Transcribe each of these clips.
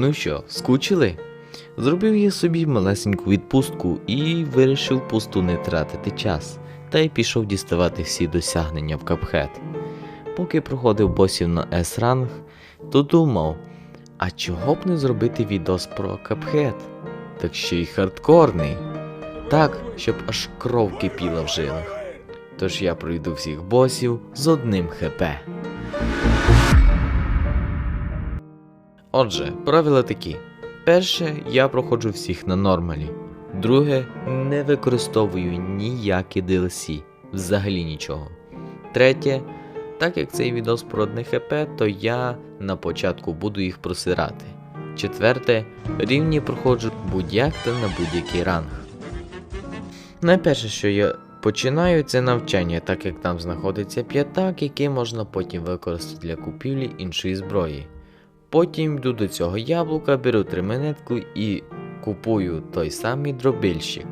Ну що, скучили? Зробив я собі малесеньку відпустку і вирішив пусту не тратити час, та й пішов діставати всі досягнення в капхет. Поки проходив босів на S-ранг, то думав, а чого б не зробити відос про капхет? Так ще й хардкорний. Так, щоб аж кров кипіла в жилах. Тож я пройду всіх босів з одним хп. Отже, правила такі. Перше, я проходжу всіх на нормалі. Друге, не використовую ніякі DLC, взагалі нічого. Третє, так як цей відос про одне ХП, то я на початку буду їх просирати. Четверте, рівні проходжу будь-як та на будь-який ранг. Найперше, що я починаю, це навчання, так як там знаходиться п'ятак, який можна потім використати для купівлі іншої зброї. Потім йду до цього яблука, беру триминетку і купую той самий дробильщик.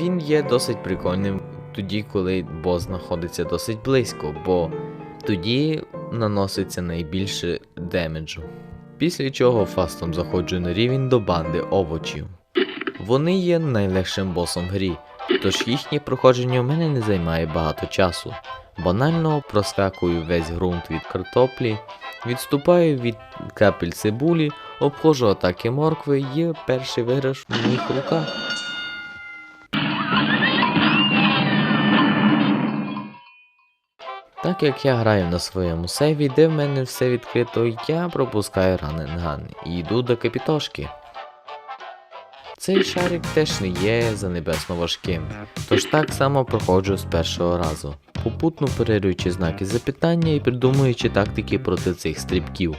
Він є досить прикольним тоді, коли бос знаходиться досить близько, бо тоді наноситься найбільше демеджу. Після чого фастом заходжу на рівень до банди овочів. Вони є найлегшим босом в грі, тож їхнє проходження в мене не займає багато часу. Банально проскакую весь ґрунт від картоплі, відступаю від капель цибулі, обходжу атаки моркви, є перший виграш в моїх руках. Так як я граю на своєму сейві, де в мене все відкрито, я пропускаю раненган і йду до капітошки. Цей шарик теж не є занебесно важким, тож так само проходжу з першого разу, попутно перерюючи знаки запитання і придумуючи тактики проти цих стрибків.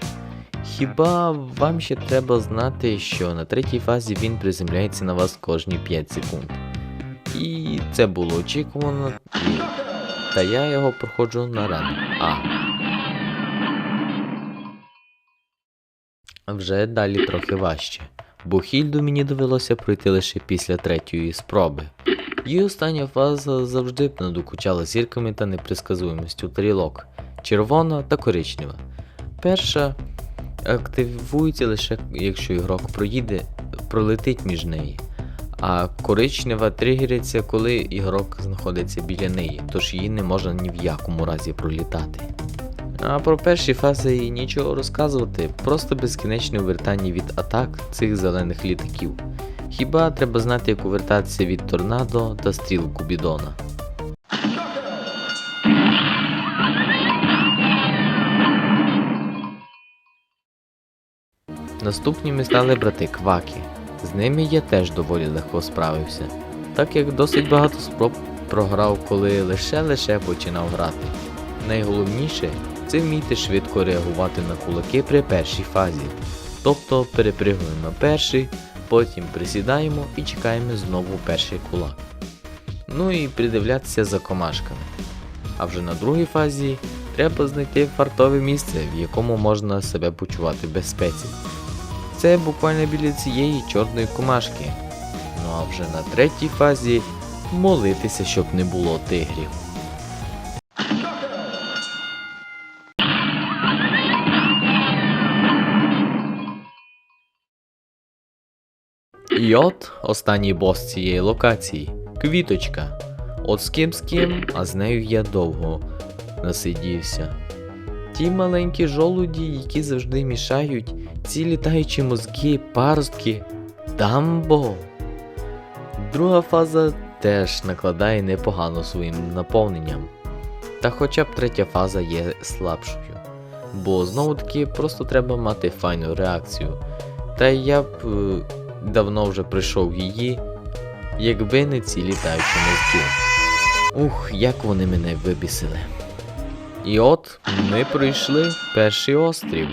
Хіба вам ще треба знати, що на третій фазі він приземляється на вас кожні 5 секунд. І це було очікувано, та я його проходжу на ран. А. Вже далі трохи важче, бо хільду мені довелося пройти лише після третьої спроби. І остання фаза завжди надокучала зірками та непредсказуємістю тарілок червона та коричнева. Перша активується лише якщо ігрок проїде, пролетить між неї. А коричнева тригериться, коли ігрок знаходиться біля неї, тож її не можна ні в якому разі пролітати. А про перші фази і нічого розказувати, просто безкінечне увертання від атак цих зелених літаків. Хіба треба знати, як увертатися від торнадо та стріл Кубідона. Наступніми стали брати Кваки. З ними я теж доволі легко справився, так як досить багато спроб програв, коли лише-лише починав грати. Найголовніше це вміти швидко реагувати на кулаки при першій фазі. Тобто перепригуємо на перший, потім присідаємо і чекаємо знову перший кулак. Ну і придивлятися за комашками. А вже на другій фазі треба знайти фартове місце, в якому можна себе почувати безпеці. Це буквально біля цієї чорної комашки. Ну а вже на третій фазі молитися, щоб не було тигрів. І от останній бос цієї локації квіточка. От з ким з ким, а з нею я довго насидівся. Ті маленькі жолуді, які завжди мішають, ці літаючі мозки, паростки, дамбо. Друга фаза теж накладає непогано своїм наповненням. Та хоча б третя фаза є слабшою. Бо знову таки просто треба мати файну реакцію. Та я б е, давно вже пройшов її, якби не ці літаючі мозки. Ух, як вони мене вибісили. І от ми пройшли перший острів.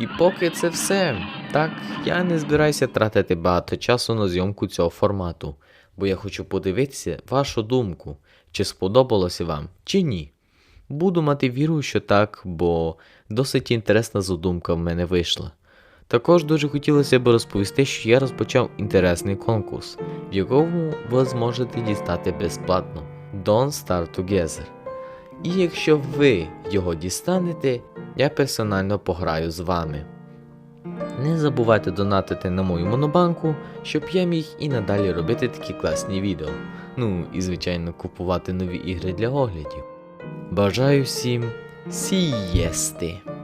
І поки це все. Так, я не збираюся тратити багато часу на зйомку цього формату, бо я хочу подивитися вашу думку, чи сподобалося вам, чи ні. Буду мати віру, що так, бо досить інтересна задумка в мене вийшла. Також дуже хотілося б розповісти, що я розпочав інтересний конкурс, в якому ви зможете дістати безплатно Don't Start Together. І якщо ви його дістанете, я персонально пограю з вами. Не забувайте донатити на мою монобанку, щоб я міг і надалі робити такі класні відео. Ну і звичайно купувати нові ігри для оглядів. Бажаю всім сієсти!